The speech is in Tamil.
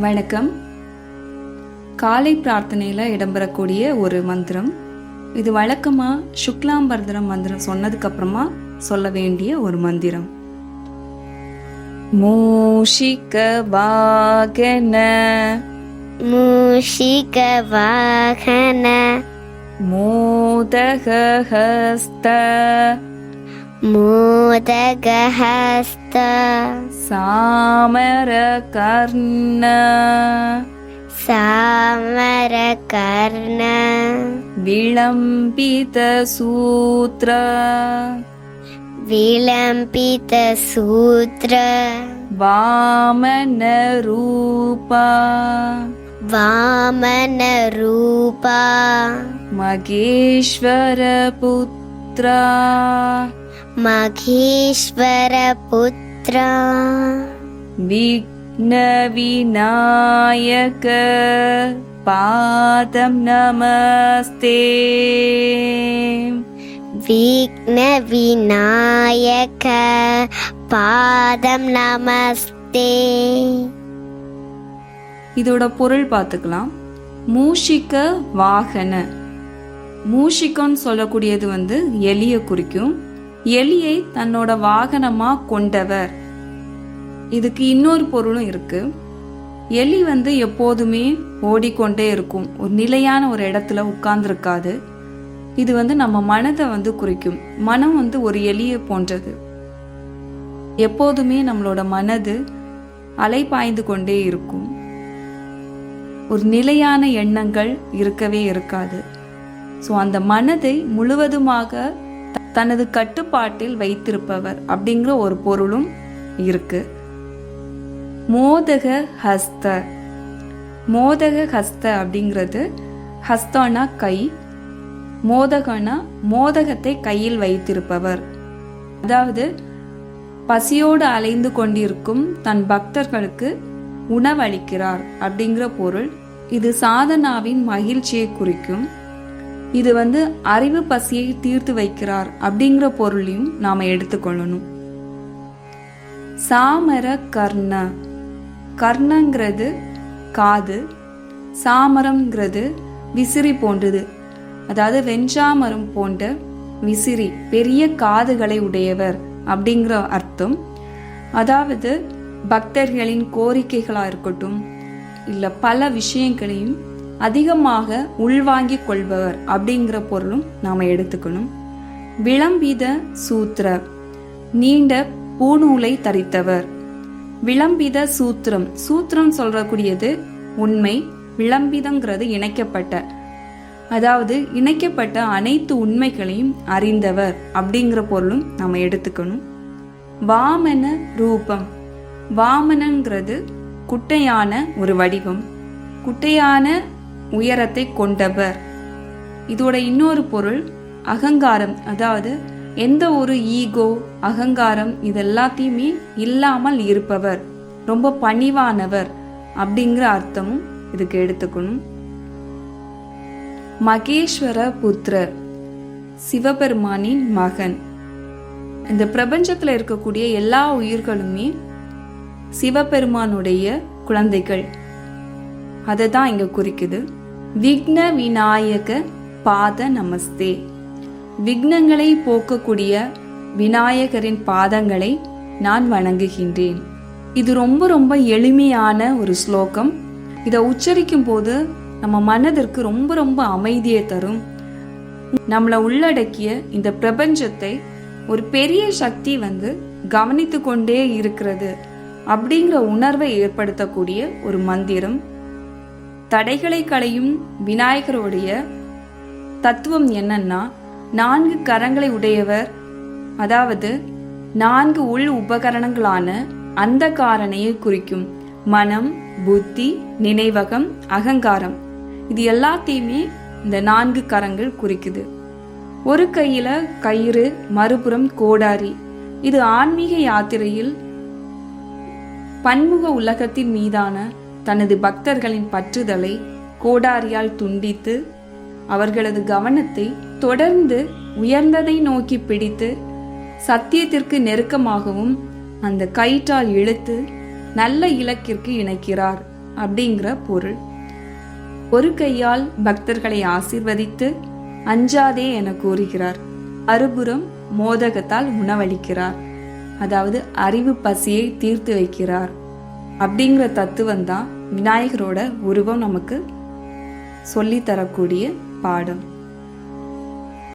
வணக்கம். காலை பிரார்த்தனையில் இடம்பெறக்கூடிய ஒரு மந்திரம். இது வழக்கமாக சுக்லாம்பரதரம் மந்திரம் சொன்னதுக்கப்புறமா சொல்ல வேண்டிய ஒரு மந்திரம். மூஷிக வாகன. மூஷிக வாகன. மோதகஹஸ்த. மோதகஹஸ்த. सामर सामरकर्ण। सामरकर्ण। विलम्बितसूत्र। विलम्बितसूत्र। वामनरूपा। वामनरूपा। मगेश्वरपुत्रा। मघेश्वरपुत्र விக்ன விநாயக பாதம் நமஸ்தே विघ्नविनायक पादं नमस्ते இதோட பொருள் பார்த்துக்கலாம் மூஷிக வாகன மூஷிகன்னு சொல்லக்கூடியது வந்து எலியை குறிக்கும் எலியை தன்னோட வாகனமா கொண்டவர். இதுக்கு இன்னொரு பொருளும் இருக்கு. எலி வந்து எப்போதுமே ஓடிக்கொண்டே இருக்கும். ஒரு நிலையான ஒரு இடத்துல உட்கார்ந்துருக்காது. இது வந்து நம்ம மனதை வந்து குறிக்கும். மனம் வந்து ஒரு எலியை போன்றது. எப்போதுமே நம்மளோட மனது அலைபாய்ந்து கொண்டே இருக்கும். ஒரு நிலையான எண்ணங்கள் இருக்கவே இருக்காது. ஸோ அந்த மனதை முழுவதுமாக தனது கட்டுப்பாட்டில் வைத்திருப்பவர் அப்படிங்கிற ஒரு பொருளும் இருக்கு. மோதக ஹஸ்த. மோதக ஹஸ்த அப்படிங்கிறது ஹஸ்தானா கை மோதகனா மோதகத்தை கையில் வைத்திருப்பவர். அதாவது பசியோடு அலைந்து கொண்டிருக்கும் தன் பக்தர்களுக்கு உணவளிக்கிறார் அப்படிங்கிற பொருள். இது சாதனாவின் மகிழ்ச்சியை குறிக்கும். இது வந்து அறிவு பசியை தீர்த்து வைக்கிறார் அப்படிங்கிற பொருளையும் நாம எடுத்துக்கொள்ளணும். சாமர கர்ண. கர்ணங்கிறது காது சாமரம்ங்கிறது விசிறி போன்றது. அதாவது வெஞ்சாமரம் போன்ற விசிறி பெரிய காதுகளை உடையவர் அப்படிங்கிற அர்த்தம். அதாவது பக்தர்களின் கோரிக்கைகளாக இருக்கட்டும் இல்லை பல விஷயங்களையும் அதிகமாக உள்வாங்கிக் கொள்பவர் அப்படிங்கிற பொருளும் நாம் எடுத்துக்கணும். விளம்பித சூத்திர நீண்ட பூநூலை தரித்தவர். விளம்பித சூத்திரம் சூத்திரம் சொல்றக்கூடியது உண்மை விளம்பிதங்கிறது இணைக்கப்பட்ட. அதாவது இணைக்கப்பட்ட அனைத்து உண்மைகளையும் அறிந்தவர் அப்படிங்கிற பொருளும் நம்ம எடுத்துக்கணும். வாமன ரூபம் வாமனங்கிறது குட்டையான ஒரு வடிவம். குட்டையான உயரத்தை கொண்டவர். இதோட இன்னொரு பொருள் அகங்காரம். அதாவது எந்த ஒரு ஈகோ அகங்காரம் இதெல்லாத்தையுமே இல்லாமல் இருப்பவர். ரொம்ப பணிவானவர் அப்படிங்கிற அர்த்தமும் இதுக்கு எடுத்துக்கணும். மகேஸ்வர புத்திரர் சிவபெருமானின் மகன். இந்த பிரபஞ்சத்தில் இருக்கக்கூடிய எல்லா உயிர்களுமே சிவபெருமானுடைய குழந்தைகள். அதை தான் இங்கே குறிக்குது. விக்ன விநாயக பாத நமஸ்தே. விக்னங்களை போக்கக்கூடிய விநாயகரின் பாதங்களை நான் வணங்குகின்றேன். இது ரொம்ப ரொம்ப எளிமையான ஒரு ஸ்லோகம். இதை உச்சரிக்கும் போது நம்ம மனதிற்கு ரொம்ப ரொம்ப அமைதியை தரும். நம்மளை உள்ளடக்கிய இந்த பிரபஞ்சத்தை ஒரு பெரிய சக்தி வந்து கவனித்து கொண்டே இருக்கிறது அப்படிங்கிற உணர்வை ஏற்படுத்தக்கூடிய ஒரு மந்திரம். தடைகளை களையும் விநாயகருடைய தத்துவம் என்னன்னா நான்கு கரங்களை உடையவர் அதாவது நான்கு உள் உபகரணங்களான அந்த காரணையை குறிக்கும் மனம் புத்தி நினைவகம் அகங்காரம். இது எல்லாத்தையுமே இந்த நான்கு கரங்கள் குறிக்குது. ஒரு கையில கயிறு மறுபுறம் கோடாரி. இது ஆன்மீக யாத்திரையில் பன்முக உலகத்தின் மீதான தனது பக்தர்களின் பற்றுதலை கோடாரியால் துண்டித்து அவர்களது கவனத்தை தொடர்ந்து உயர்ந்ததை நோக்கி பிடித்து சத்தியத்திற்கு நெருக்கமாகவும் அந்த கயிற்றால் இழுத்து நல்ல இலக்கிற்கு இணைக்கிறார் அப்படிங்கிற பொருள். ஒரு கையால் பக்தர்களை ஆசிர்வதித்து அஞ்சாதே என கூறுகிறார். மறுபுறம் மோதகத்தால் உணவளிக்கிறார். அதாவது அறிவு பசியை தீர்த்து வைக்கிறார். அப்படிங்கிற தத்துவம் தான் விநாயகரோட உருவம் நமக்கு சொல்லித்தரக்கூடிய பாடம்.